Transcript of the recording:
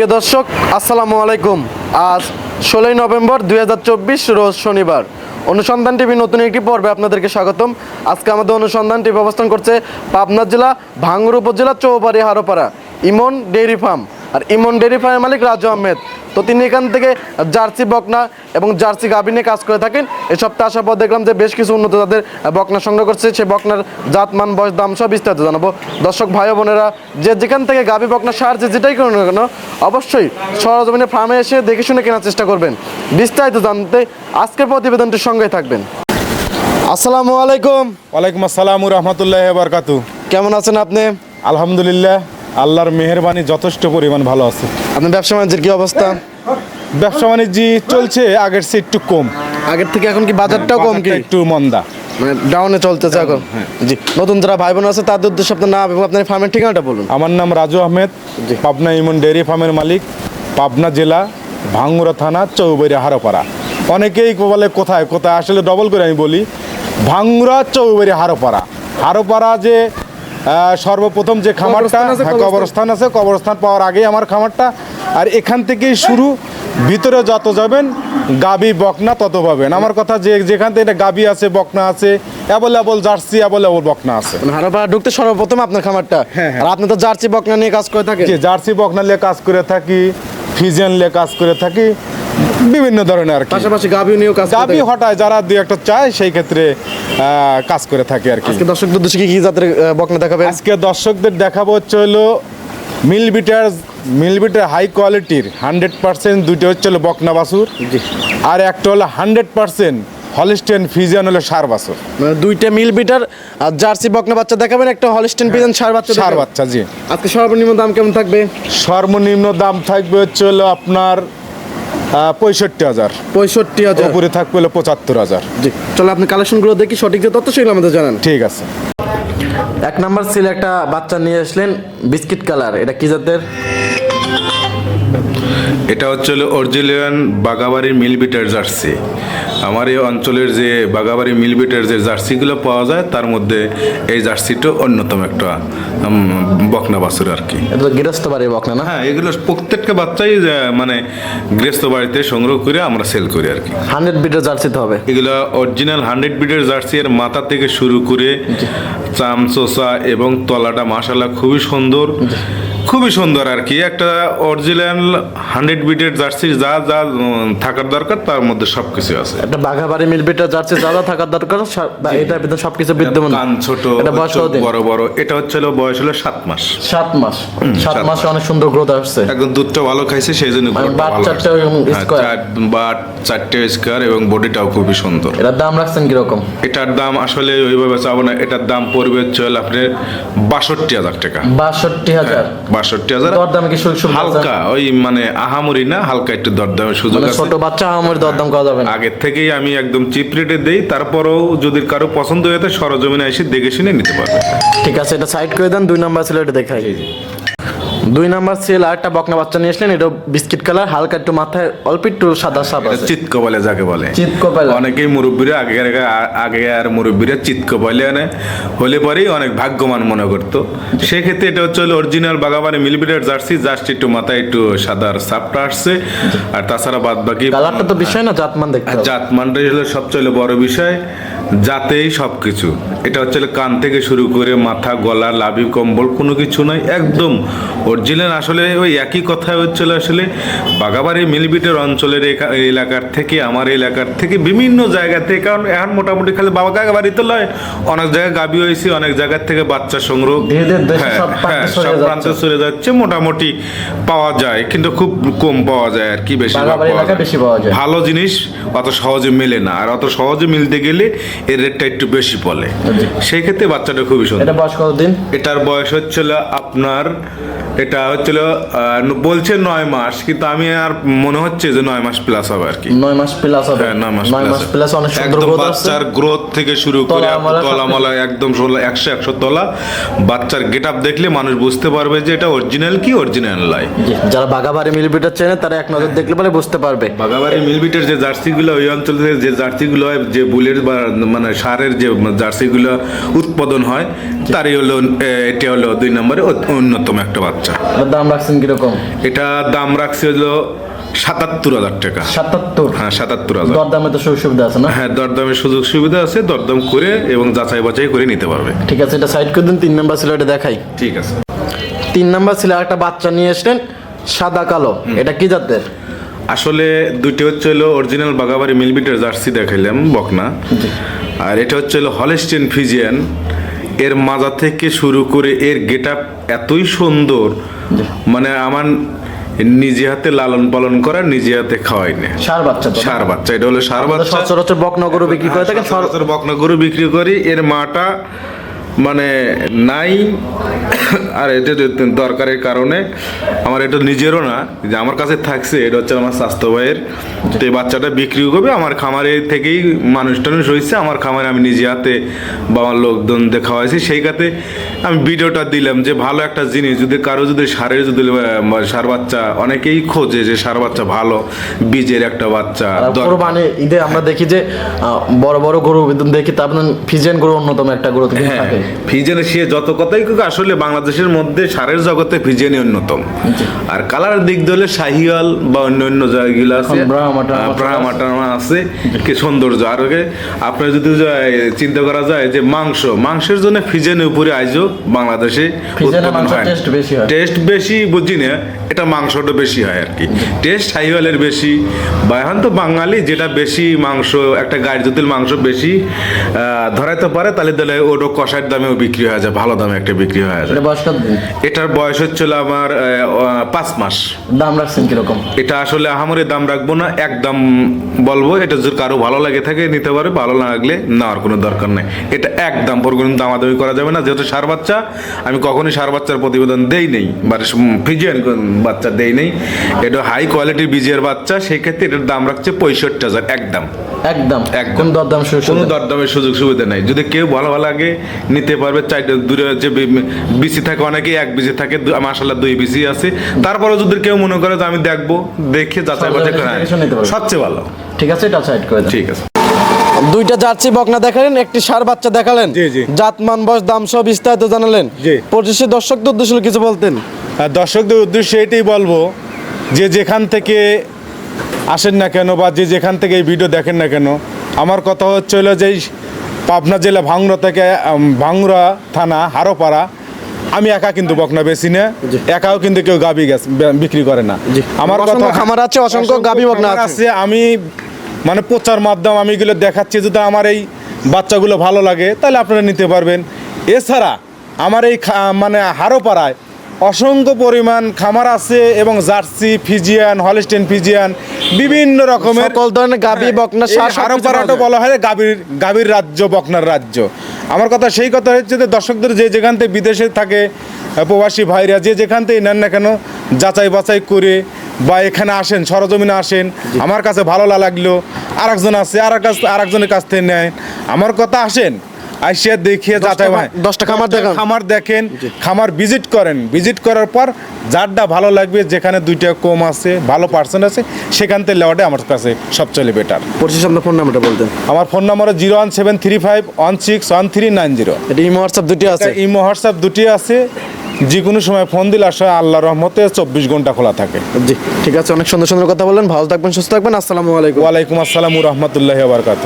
প্রিয় দর্শক, আসসালামু আলাইকুম। আজ ষোলোই নভেম্বর দুই হাজার চব্বিশ, রোজ শনিবার। অনুসন্ধান টিভি নতুন একটি পর্বে আপনাদেরকে স্বাগতম। আজকে আমাদের অনুসন্ধান টিভি অবস্থান করছে পাবনা জেলা, ভাঙ্গুর উপজেলা চৌবাড়ি হারোপাড়া, ইমন ডেইরি ফার্ম। আর ইমন ডেইরি ফার্মের মালিক রাজু আহমেদ। তো তিনি এখান থেকে জার্সি বকনা এবং জার্সি গাভী নিয়ে কাজ করে থাকেন। এই সপ্তাহে আসার পর দেখলাম যে বেশ কিছু উন্নত তাদের বকনা সংগ্রহ করছে। সেই বকনার জাত মান বয়স দাম সব বিস্তারিত জানাব। দর্শক ভাই বোনেরা যে যেখান থেকে গাভী বকনা সার যে যেটাই করুন না কেন অবশ্যই সরজমিনে ফার্মে এসে দেখে শুনে কেনার চেষ্টা করবেন। বিস্তারিত জানতে আজকের প্রতিবেদনটির সঙ্গে থাকবেন। আসসালামু আলাইকুম। ওয়ালাইকুম আসসালাম রহমতুল্লাহ বারকাতু কেমন আছেন আপনি? আলহামদুলিল্লাহ। আল্লাহর মেহরবানি যথেষ্ট পরিমাণ ভালো আছে। আপনার ব্যবসা বাণিজ্যের কি অবস্থা? ব্যবসা বাণিজ্য চলছে আগের চেয়ে একটু কম। আগের থেকে এখন কি বাজারটাও কম কি? একটু মন্দা। মানে ডাউনে চলতেছে এখন? জি। নতুন যারা ভাই বোন আছে তাদের উদ্দেশ্যে আপনার নাম এবং আপনার ফার্মের ঠিকানাটা বলুন। আমার নাম রাজু আহমেদ পাবনা ইমন ডেয়ারি ফার্মের মালিক পাবনা জেলা ভাঙ্গুরা থানা চৌবাড়ি হারোপাড়া। অনেকেই বলে কোথায়? কোথায়? আসলে ডবল করে আমি বলি ভাঙ্গুরা চৌবাড়ি হারোপাড়া। হারোপাড়া যে সর্বপ্রথম যে খামারটা কবরস্থান আছে, হ্যাঁ, কবরস্থান। আছে কবরস্থান পাওয়ার আগেই আমার খামারটা। আর এখান থেকেই শুরু ভিতরে যত যাবেন গাবি বকনা তত পাবেন। আমার কথা যে যেখান থেকে গাবি আছে বকনা আছে অ্যাভেলেবল জার্সি অ্যাভেলেবল বকনা আছে। হারাপাড়া ঢুকতে সর্বপ্রথম আপনার খামারটা। হ্যাঁ, হ্যাঁ। আর আপনি তো জার্সি বকনা নিয়ে কাজ করে থাকেন। জার্সি বকনা নিয়ে কাজ করে থাকি ফিজিয়ান নিয়ে কাজ করে থাকি। বিভিন্ন ধরনের আর কি। পাশাপাশি গাভী নিয়েও কাজ গাবি হটায় যারা দুই একটা চায় সেই ক্ষেত্রে কাজ করে থাকে আর কি। আজকে দর্শকদের উদ্দেশ্যে কি কি জাতের বকনা দেখাবেন? আজকে দর্শকদের দেখাবো হচ্ছে হলো মিলবিটার মিলবিটার হাই কোয়ালিটির হান্ড্রেড পার্সেন্ট দুইটা হচ্ছে হলো বকনা বাছুর আর একটা হলো হান্ড্রেড পার্সেন্ট হলিস্টেন ফিজিয়ান হলো সার বাছুর। মানে দুইটা মিল বিটার আর জার্সি বকনা বাচ্চা দেখাবেন একটা হলিস্টেন পিজন সার বাচ্চা সার বাচ্চা জি। আজকে সর্বনিম্ন দাম কেমন থাকবে? সর্বনিম্ন দাম থাকবে হচ্ছে হলো আপনার পঁয়ষট্টি হাজার। পঁয়ষট্টি হাজার। উপরে থাকবে হলো পঁচাত্তর হাজার। জি চলো আপনি কালেকশনগুলো দেখি সঠিক যে তথ্য সেগুলো আমাদের জানান। ঠিক আছে। এক নাম্বার ছিল একটা বাচ্চা নিয়ে আসলেন বিস্কিট কালার এটা কি জাতের? এটা হচ্ছে অরিজিনাল বাগাবাড়ির মিলবিটার জার্সি। আমার এই অঞ্চলের যে বাগাবাড়ি মিলবিটের যে জার্সিগুলো পাওয়া যায় তার মধ্যে এই জার্সিটা অন্যতম একটা বকনা বাছুর আর কি। এটা তো গৃহস্থ বাড়ির বকনা না? হ্যাঁ এগুলো প্রত্যেকটা বাচ্চাই মানে গৃহস্থ বাড়িতে সংগ্রহ করে আমরা সেল করি আর কি। হান্ড্রেড বিটের জার্সিতে হবে। এগুলো অরিজিনাল হান্ড্রেড বিটের জার্সি এর মাথা থেকে শুরু করে চামচোসা এবং তলাটা মাসালা খুবই সুন্দর। খুবই সুন্দর আর কি। একটা অরিজিনাল হান্ড্রেড বিটের জার্সির যা যা থাকার দরকার তার মধ্যে সব কিছু আছে। একটা বাঘাবাড়ি মিল বিটের জার্সি যা যা থাকার দরকার এটার ভিতরে সবকিছু বিদ্যমান। কান ছোট এটা বয়স বড় বড়। এটা হচ্ছে বয়স হলো সাত মাস। সাত মাস। সাত মাসে অনেক সুন্দর গ্রোথ আসছে। একদম দুধটা ভালো খাইছে সেই জন্য বাট চারটে। ওরকম হ্যাঁ, বাট চারটে স্কোয়ার এবং বডিটাও খুবই সুন্দর। এটার দাম রাখছেন কীরকম? এটার দাম আসলে ওইভাবে চাবো না এটার দাম পড়বে হচ্ছে আপনার বাষট্টি হাজার টাকা। বাষট্টি হাজার? বাষট্টি হাজার। দরদাম কি? হালকা ওই মানে আহামরি না হালকা একটু দরদামের সুযোগ মানে আছে। ছোট বাচ্চা আহামরি দরদাম করা যাবে না। আগের থেকেই আমি একদম চিপ রেটে দেই তারপরেও যদি কারও পছন্দ হয়ে থাকে সরজমিনে এসে দেখে শুনে নিতে পারবে। ঠিক আছে এটা সাইড করে দেন দুই নাম্বার ছিল এটা দেখাই দুই নাম্বার ছিল আর একটা বকনা বাচ্চা নিয়ে আসলেন এটা বিস্কিট কালার হালকা একটু মাথায় অল্প একটু সাদা সাপ আছে। চিৎক বলে যাকে বলে। চিৎক বলে। অনেকেই মুরব্বীরা আগে আগে আর মুরব্বীরা চিৎক বলে হলে পরেই অনেক ভাগ্যবান মনে করতো। সেক্ষেত্রে এটা হচ্ছে হলো অরিজিনাল বাগাবানি মিলবিটার জার্সি জাস্ট একটু মাথায় একটু সাদার সাপটা আসছে। আর তাছাড়া বাদ বাকি কালারটা তো বিষয় না জাতমান দেখতে হবে। জাত মানটাই হলো সবচেয়ে বড় বিষয়। জাতেই সব কিছু এটা হচ্ছে কান থেকে শুরু করে মাথা গলা লাভি কম্বল কোনো কিছু নয় একদম অরিজিনাল আসলে ওই একই কথা হচ্ছিল আসলে বাগাবাড়ি মিলবিটের অঞ্চলের এলাকার থেকে আমার এলাকার থেকে বিভিন্ন জায়গা থেকে কারণ এখন মোটামুটি খালি বাবা বাড়ি তো নয় অনেক জায়গায় গাবি হয়েছে অনেক জায়গা থেকে বাচ্চা সংগ্রহ হ্যাঁ, সব প্রান্তে হ্যাঁ, সব যাচ্ছে। চলে মোটামুটি পাওয়া যায় কিন্তু খুব কম পাওয়া যায় আর কি বেশি বেশি পাওয়া যায়। ভালো জিনিস অত সহজে মেলে না আর অত সহজে মিলতে গেলে এর রেটটা একটু বেশি বলে। সেই ক্ষেত্রে বাচ্চাটা খুবই সুন্দর। এটা বয়স কতদিন? এটার বয়স হচ্ছিল আপনার এটা হচ্ছিল আহ, বলছে নয় মাস কিন্তু আমি আর মনে হচ্ছে যে নয় মাস প্লাস হবে আর কি। নয় মাস প্লাস হবে। হ্যাঁ, নয় মাস নয় মাস প্লাস অনেক সুন্দর গ্রোথ বাচ্চার গ্রোথ থেকে শুরু করে তলামালা একদম ষোলো একশো একশো তলা। বাচ্চার গেট আপ দেখলে মানুষ বুঝতে পারবে যে এটা অরিজিনাল কি অরিজিনাল লাই যারা বাগাবাড়ি মিল বিটার চেনে তারা এক নজর দেখলে পরে বুঝতে পারবে। বাগাবাড়ি মিলবিটের যে জার্সিগুলো ওই অঞ্চলে যে জার্সিগুলো হয় যে বুলেট বা মানে সারের যে জার্সিগুলো উৎপাদন হয় তারই হলো এটা হলো দুই নম্বরে অন্যতম একটা বাচ্চা। বাচ্চা দাম রাখছেন কীরকম? এটা দাম রাখছে হলো সাতাত্তর হাজার টাকা। সাতাত্তর? হ্যাঁ সাতাত্তর হাজার। দরদামে তো সুযোগ সুবিধা আছে না? হ্যাঁ দরদামের সুযোগ সুবিধা আছে দরদাম করে এবং যাচাই বাছাই করে নিতে পারবে। ঠিক আছে এটা সাইড করে দিন তিন নাম্বার ছিল এটা দেখাই। ঠিক আছে। তিন নাম্বার ছিল একটা বাচ্চা নিয়ে এসছেন সাদা কালো। এটা কি জাতের? আসলে দুইটি হচ্ছে হলো অরিজিনাল বাগাবাড়ি মিলবিটের জার্সি দেখাইলাম বকনা। আর এটা হচ্ছে হলো হলেস্টিন ফিজিয়ান এর মাজা থেকে শুরু করে এর গেট এতই সুন্দর মানে আমার নিজে হাতে লালন পালন করা নিজে হাতে খাওয়াই না সার বাচ্চা সার বাচ্চা এটা হলো সার বাচ্চা। সচরাচর বকনগরু বিক্রি করে থাকে সচরাচর বকনা গরু বিক্রি করি এর মাটা মানে নাই, আর এটা দরকারের কারণে, আমার এটা নিজেরও না, যে আমার কাছে থাকছে, এটা হচ্ছে আমার স্বাস্থ্য ভাইয়ের। তো এই বাচ্চাটা বিক্রি করবে, আমার খামারে থেকেই মানুষ টানুষ হয়েছে, আমার খামারে আমি নিজে হাতে বা আমার লোকজন দেখা হয়েছে সেই কাতে আমি ভিডিওটা দিলাম যে ভালো একটা জিনিস যদি কারও যদি সারের যদি সার বাচ্চা অনেকেই খোঁজে যে সার বাচ্চা ভালো বীজের একটা বাচ্চা। কোরবানি ঈদে আমরা দেখি যে বড় বড় গরু দেখি তা আপনার ফিজেন গরু অন্যতম একটা গরু হ্যাঁ ফিজেনে সে যত কথাই আসলে বাংলাদেশের মধ্যে সারের জগতে ফিজেনই অন্যতম। আর কালার দিক দিলে শাহিওয়াল বা অন্য অন্য জায়গাগুলো আছে। আছে। কি সৌন্দর্য। আর ওকে আপনার যদি চিন্তা করা যায় যে মাংস মাংসের জন্য ফিজেনের উপরে আইজও বাংলাদেশে। টেস্ট বেশি বুঝি না এটা মাংসটা বেশি হয় আর কি। টেস্ট হাইওয়ালের বেশি। বা এখন তো বাঙালি যেটা বেশি মাংস একটা গায়ের যদি মাংস বেশি ধরাইতে পারে তাহলে তাহলে ওটা কষার দামেও বিক্রি হয়ে যায় ভালো দামে একটা বিক্রি হয়ে যায়? এটার বয়স হচ্ছিল আমার পাঁচ মাস। দাম রাখছেন কীরকম? এটা আসলে আহামরি দাম রাখব না এক দাম বলব এটা যদি কারও ভালো লাগে থাকে নিতে পারে ভালো না লাগলে নেওয়ার কোনো দরকার নেই। এটা এক দাম পর কোনো দামাদামি করা যাবে না যেহেতু সার বাচ্চা আমি কখনোই সার বাচ্চার প্রতিবেদন দেই নেই বা ফিজিয়ান বাচ্চা দেই নেই। এটা হাই কোয়ালিটির বীজের বাচ্চা সেই ক্ষেত্রে এটার দাম রাখছে পঁয়ষট্টি হাজার একদম। একদম। একদম। দরদাম কোনো? দরদামের সুযোগ সুবিধা নেই। যদি কেউ ভালো ভালো লাগে নিতে পারবে চারটে দূরে যে বিসি থাকে অনেকেই এক বিসি থাকে মাসাল্লাহ দুই বিসি আছে। তারপরে যদি কেউ মনে করে যে আমি দেখব দেখে যাচাই বাছাই। সবচেয়ে ভালো। ঠিক আছে এটা সাইড করে ঠিক আছে। দুইটা জার্সি বকনা দেখালেন একটি সার বাচ্চা দেখালেন। জাতমান বয়স দাম সব বিস্তারিত জানালেন। পঁচিশে দর্শকদের উদ্দেশ্য কিছু বলতেন দর্শকদের উদ্দেশ্যে এটাই বলব যে যেখান থেকে আসেন না কেন বা যে যেখান থেকে এই ভিডিও দেখেন না কেন আমার কথা হচ্ছে হলো যে পাবনা জেলা ভাঙড়া থেকে ভাঙড়া থানা হারোপাড়া আমি একা কিন্তু বকনা বেশি না একাও কিন্তু কেউ গাবি বিক্রি করে না আমার কথা খামার আছে, অসংখ্য গাবি বকনা আছে। আমি মানে প্রচার মাধ্যম আমি এগুলো দেখাচ্ছি যদি আমার এই বাচ্চাগুলো ভালো লাগে তাহলে আপনারা নিতে পারবেন এছাড়া আমার এই খা- মানে হারোপাড়ায় অসংখ্য পরিমাণ খামার আছে এবং জার্সি ফিজিয়ান হলিস্টেন ফিজিয়ান বিভিন্ন রকমের সকল ধরনের গাবি বকনা হারোপাড়াটা পাওয়া যায়। বলা হয় গাভীর গাভীর রাজ্য বকনার রাজ্য আমার কথা সেই কথা হচ্ছে যে দর্শকদের যে যেখান থেকে বিদেশে থাকে প্রবাসী ভাইরা যে যেখান থেকে নেন না কেন যাচাই বাছাই করে বা এখানে আসেন সরজমিনে আসেন আমার কাছে ভালো লাগল। আরেকজন আছে আর কাছ আরেকজনের কাছ থেকে নেয়। আমার কথা আসেন আসিয়া দেখিয়ে যাচাই দশটা খামার দেখান। খামার দেখেন খামার ভিজিট করেন। ভিজিট করার পর যারটা ভালো লাগবে যেখানে দুইটা কম আছে ভালো পার্সেন্ট আছে সেখান থেকে লেওয়াটা আমার কাছে সবচেয়ে বেটার আপনার ফোন নাম্বারটা বলতেন আমার phone number zero one seven three five one six one three nine zero এটা ইমো হোয়াটসঅ্যাপ দুটি আছে। ইমো হোয়াটসঅ্যাপ দুটি আছে। যে কোনো সময় ফোন দিলে আসলে আল্লাহ রহমতে চব্বিশ ঘণ্টা খোলা থাকে। জি ঠিক আছে অনেক সুন্দর সুন্দর কথা বললেন ভালো থাকবেন সুস্থ থাকবেন আসসালামু আলাইকুম। ওয়ালাইকুম আসসালাম রহমতুল্লাহ বারকাত